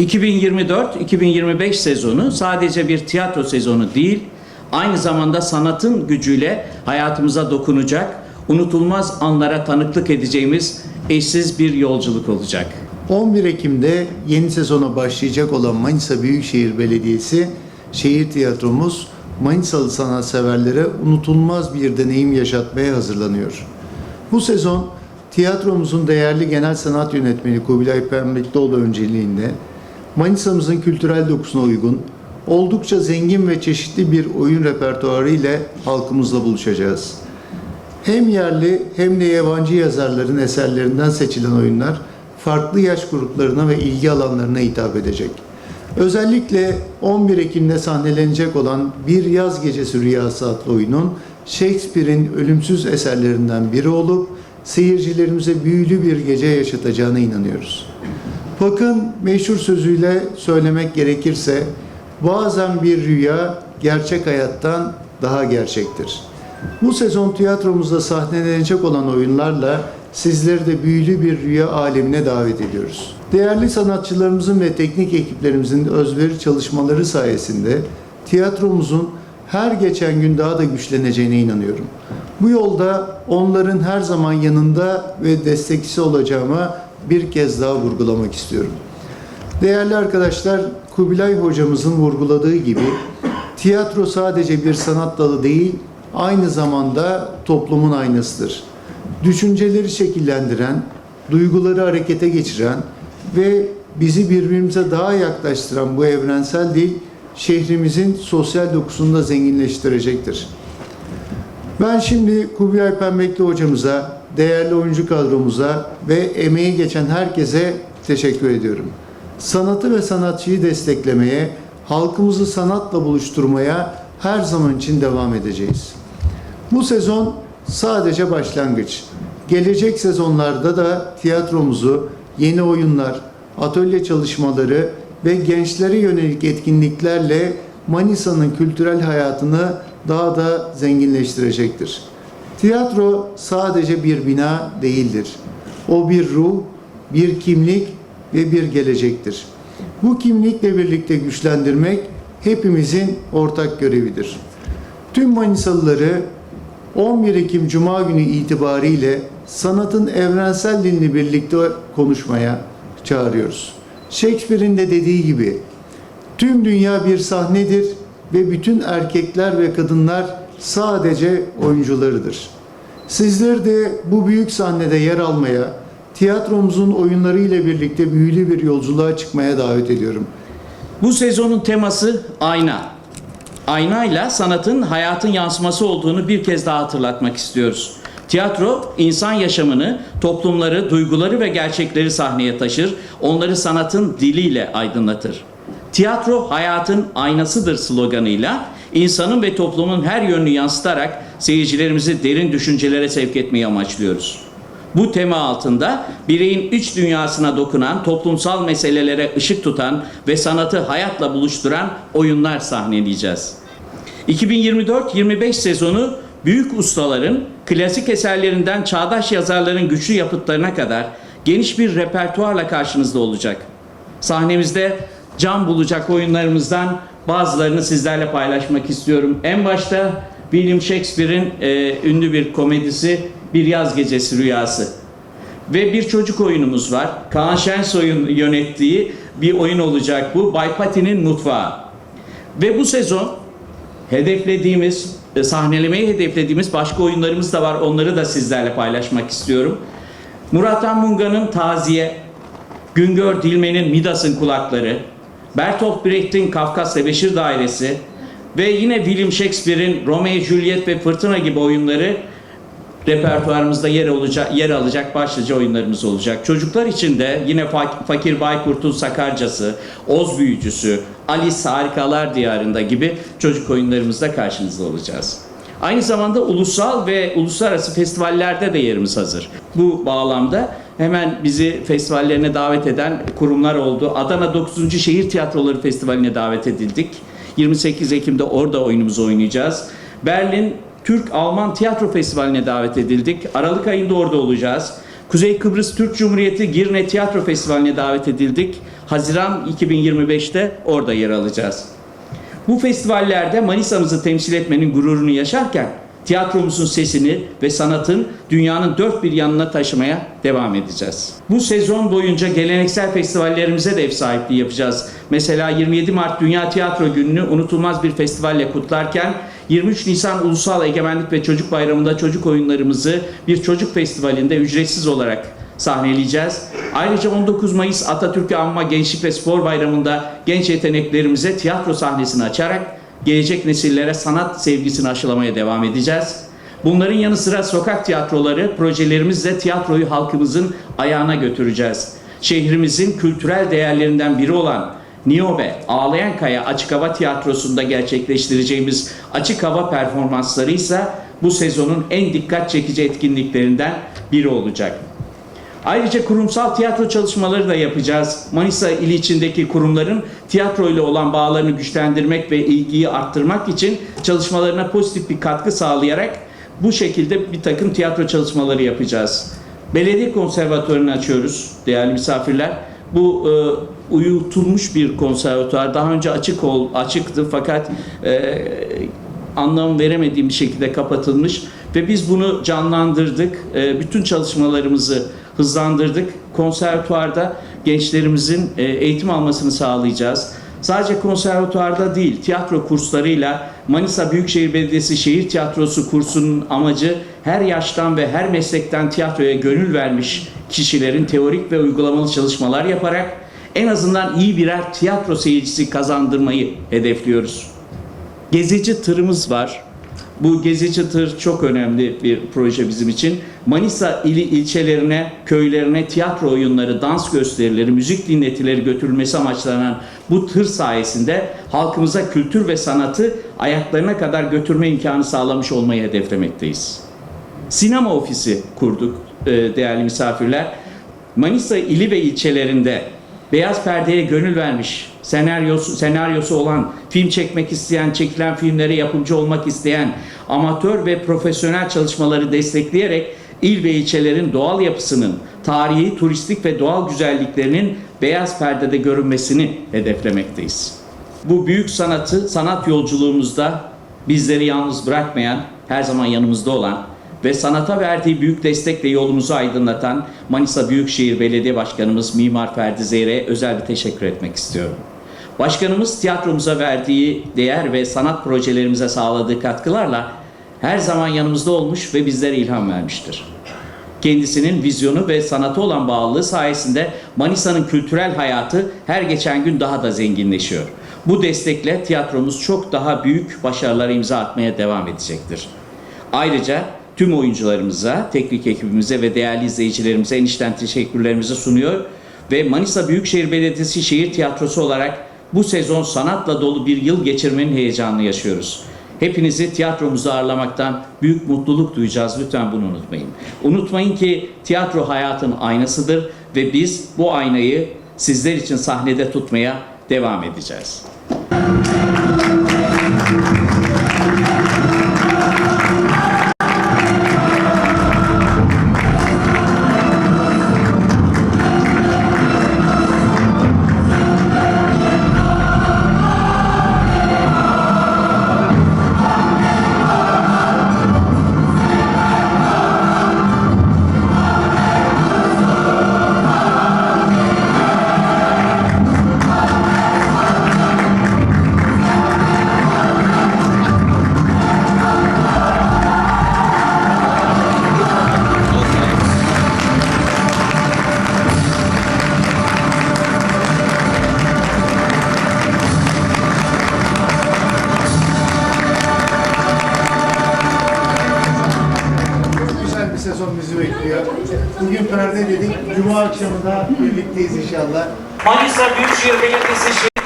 2024-2025 sezonu sadece bir tiyatro sezonu değil, aynı zamanda sanatın gücüyle hayatımıza dokunacak, unutulmaz anlara tanıklık edeceğimiz eşsiz bir yolculuk olacak. 11 Ekim'de yeni sezona başlayacak olan Manisa Büyükşehir Belediyesi şehir tiyatromuz Manisalı sanatseverlere unutulmaz bir deneyim yaşatmaya hazırlanıyor. Bu sezon tiyatromuzun değerli genel sanat yönetmeni Kubilay Pembeklioğlu önceliğinde Manisa'mızın kültürel dokusuna uygun, oldukça zengin ve çeşitli bir oyun repertuarı ile halkımızla buluşacağız. Hem yerli hem de yabancı yazarların eserlerinden seçilen oyunlar farklı yaş gruplarına ve ilgi alanlarına hitap edecek. Özellikle 11 Ekim'de sahnelenecek olan Bir Yaz Gecesi Rüyası adlı oyunun Shakespeare'in ölümsüz eserlerinden biri olup seyircilerimize büyülü bir gece yaşatacağına inanıyoruz. Pak'ın meşhur sözüyle söylemek gerekirse bazen bir rüya gerçek hayattan daha gerçektir. Bu sezon tiyatromuzda sahnelenecek olan oyunlarla sizleri de büyülü bir rüya alemine davet ediyoruz. Değerli sanatçılarımızın ve teknik ekiplerimizin özveri çalışmaları sayesinde tiyatromuzun her geçen gün daha da güçleneceğine inanıyorum. Bu yolda onların her zaman yanında ve destekçisi olacağıma bir kez daha vurgulamak istiyorum. Değerli arkadaşlar, Kubilay hocamızın vurguladığı gibi tiyatro sadece bir sanat dalı değil, aynı zamanda toplumun aynasıdır. Düşünceleri şekillendiren, duyguları harekete geçiren ve bizi birbirimize daha yaklaştıran bu evrensel dil şehrimizin sosyal dokusunu da zenginleştirecektir. Ben şimdi Kubilay Pembekli hocamıza, değerli oyuncu kadromuza ve emeği geçen herkese teşekkür ediyorum. Sanatı ve sanatçıyı desteklemeye, halkımızı sanatla buluşturmaya her zaman için devam edeceğiz. Bu sezon sadece başlangıç. Gelecek sezonlarda da tiyatromuzu yeni oyunlar, atölye çalışmaları ve gençlere yönelik etkinliklerle Manisa'nın kültürel hayatını daha da zenginleştirecektir. Tiyatro sadece bir bina değildir. O bir ruh, bir kimlik ve bir gelecektir. Bu kimlikle birlikte güçlendirmek hepimizin ortak görevidir. Tüm Manisalıları 11 Ekim Cuma günü itibariyle sanatın evrensel dilini birlikte konuşmaya çağırıyoruz. Shakespeare'in de dediği gibi tüm dünya bir sahnedir ve bütün erkekler ve kadınlar sadece oyuncularıdır. Sizler de bu büyük sahnede yer almaya, tiyatromuzun oyunları ile birlikte büyülü bir yolculuğa çıkmaya davet ediyorum. Bu sezonun teması ayna. Aynayla sanatın hayatın yansıması olduğunu bir kez daha hatırlatmak istiyoruz. Tiyatro insan yaşamını, toplumları, duyguları ve gerçekleri sahneye taşır, onları sanatın diliyle aydınlatır. Tiyatro hayatın aynasıdır sloganıyla insanın ve toplumun her yönünü yansıtarak seyircilerimizi derin düşüncelere sevk etmeyi amaçlıyoruz. Bu tema altında bireyin iç dünyasına dokunan, toplumsal meselelere ışık tutan ve sanatı hayatla buluşturan oyunlar sahneleyeceğiz. 2024-25 sezonu büyük ustaların, klasik eserlerinden çağdaş yazarların güçlü yapıtlarına kadar geniş bir repertuarla karşınızda olacak. Sahnemizde can bulacak oyunlarımızdan bazılarını sizlerle paylaşmak istiyorum. En başta William Shakespeare'in e, ünlü bir komedisi Bir Yaz Gecesi Rüyası. Ve bir çocuk oyunumuz var. Kaan Şensoy'un yönettiği bir oyun olacak bu. Bay Pati'nin Mutfağı. Ve bu sezon hedeflediğimiz, e, sahnelemeyi hedeflediğimiz başka oyunlarımız da var. Onları da sizlerle paylaşmak istiyorum. Murat Han Munga'nın Taziye, Güngör Dilmen'in Midas'ın Kulakları, Bertolt Brecht'in Kafkas Tebeşir Dairesi ve yine William Shakespeare'in Romeo Juliet ve Fırtına gibi oyunları repertuarımızda yer olacak yer alacak başlıca oyunlarımız olacak. Çocuklar için de yine Fak- Fakir Baykurt'un Sakarcası, Oz Büyücüsü, Alice Harikalar Diyarında gibi çocuk oyunlarımızda karşınızda olacağız. Aynı zamanda ulusal ve uluslararası festivallerde de yerimiz hazır. Bu bağlamda hemen bizi festivallerine davet eden kurumlar oldu. Adana 9. Şehir Tiyatroları Festivali'ne davet edildik. 28 Ekim'de orada oyunumuzu oynayacağız. Berlin Türk-Alman Tiyatro Festivali'ne davet edildik. Aralık ayında orada olacağız. Kuzey Kıbrıs Türk Cumhuriyeti Girne Tiyatro Festivali'ne davet edildik. Haziran 2025'te orada yer alacağız. Bu festivallerde Manisa'mızı temsil etmenin gururunu yaşarken tiyatromuzun sesini ve sanatın dünyanın dört bir yanına taşımaya devam edeceğiz. Bu sezon boyunca geleneksel festivallerimize de ev sahipliği yapacağız. Mesela 27 Mart Dünya Tiyatro Günü'nü unutulmaz bir festivalle kutlarken 23 Nisan Ulusal Egemenlik ve Çocuk Bayramı'nda çocuk oyunlarımızı bir çocuk festivalinde ücretsiz olarak sahneleyeceğiz. Ayrıca 19 Mayıs Atatürk'ü Anma Gençlik ve Spor Bayramı'nda genç yeteneklerimize tiyatro sahnesini açarak gelecek nesillere sanat sevgisini aşılamaya devam edeceğiz. Bunların yanı sıra sokak tiyatroları projelerimizle tiyatroyu halkımızın ayağına götüreceğiz. Şehrimizin kültürel değerlerinden biri olan Niobe, Ağlayan Kaya Açık Hava Tiyatrosu'nda gerçekleştireceğimiz açık hava performansları ise bu sezonun en dikkat çekici etkinliklerinden biri olacak. Ayrıca kurumsal tiyatro çalışmaları da yapacağız. Manisa ili içindeki kurumların tiyatro ile olan bağlarını güçlendirmek ve ilgiyi arttırmak için çalışmalarına pozitif bir katkı sağlayarak bu şekilde bir takım tiyatro çalışmaları yapacağız. Belediye konservatuarını açıyoruz değerli misafirler. Bu e, uyutulmuş bir konservatuar. Daha önce açık ol, açıktı fakat e, anlam veremediğim bir şekilde kapatılmış ve biz bunu canlandırdık. E, bütün çalışmalarımızı hızlandırdık. Konservatuarda gençlerimizin e, eğitim almasını sağlayacağız. Sadece konservatuarda değil, tiyatro kurslarıyla Manisa Büyükşehir Belediyesi Şehir Tiyatrosu kursunun amacı her yaştan ve her meslekten tiyatroya gönül vermiş kişilerin teorik ve uygulamalı çalışmalar yaparak en azından iyi birer tiyatro seyircisi kazandırmayı hedefliyoruz. Gezici tırımız var. Bu gezici tır çok önemli bir proje bizim için. Manisa ili ilçelerine, köylerine tiyatro oyunları, dans gösterileri, müzik dinletileri götürülmesi amaçlanan bu tır sayesinde halkımıza kültür ve sanatı ayaklarına kadar götürme imkanı sağlamış olmayı hedeflemekteyiz. Sinema ofisi kurduk e, değerli misafirler. Manisa ili ve ilçelerinde beyaz perdeye gönül vermiş, senaryosu, senaryosu olan, film çekmek isteyen, çekilen filmlere yapımcı olmak isteyen, amatör ve profesyonel çalışmaları destekleyerek il ve ilçelerin doğal yapısının, tarihi, turistik ve doğal güzelliklerinin beyaz perdede görünmesini hedeflemekteyiz. Bu büyük sanatı, sanat yolculuğumuzda bizleri yalnız bırakmayan, her zaman yanımızda olan ve sanata verdiği büyük destekle yolumuzu aydınlatan Manisa Büyükşehir Belediye Başkanımız Mimar Ferdi Zeyre'ye özel bir teşekkür etmek istiyorum. Başkanımız tiyatromuza verdiği değer ve sanat projelerimize sağladığı katkılarla her zaman yanımızda olmuş ve bizlere ilham vermiştir. Kendisinin vizyonu ve sanata olan bağlılığı sayesinde Manisa'nın kültürel hayatı her geçen gün daha da zenginleşiyor. Bu destekle tiyatromuz çok daha büyük başarılara imza atmaya devam edecektir. Ayrıca tüm oyuncularımıza, teknik ekibimize ve değerli izleyicilerimize en içten teşekkürlerimizi sunuyor ve Manisa Büyükşehir Belediyesi Şehir Tiyatrosu olarak bu sezon sanatla dolu bir yıl geçirmenin heyecanını yaşıyoruz. Hepinizi tiyatromuzda ağırlamaktan büyük mutluluk duyacağız. Lütfen bunu unutmayın. Unutmayın ki tiyatro hayatın aynasıdır ve biz bu aynayı sizler için sahnede tutmaya devam edeceğiz. Perde dedik. Cuma akşamı da birlikteyiz inşallah. Manisa Büyükşehir Belediyesi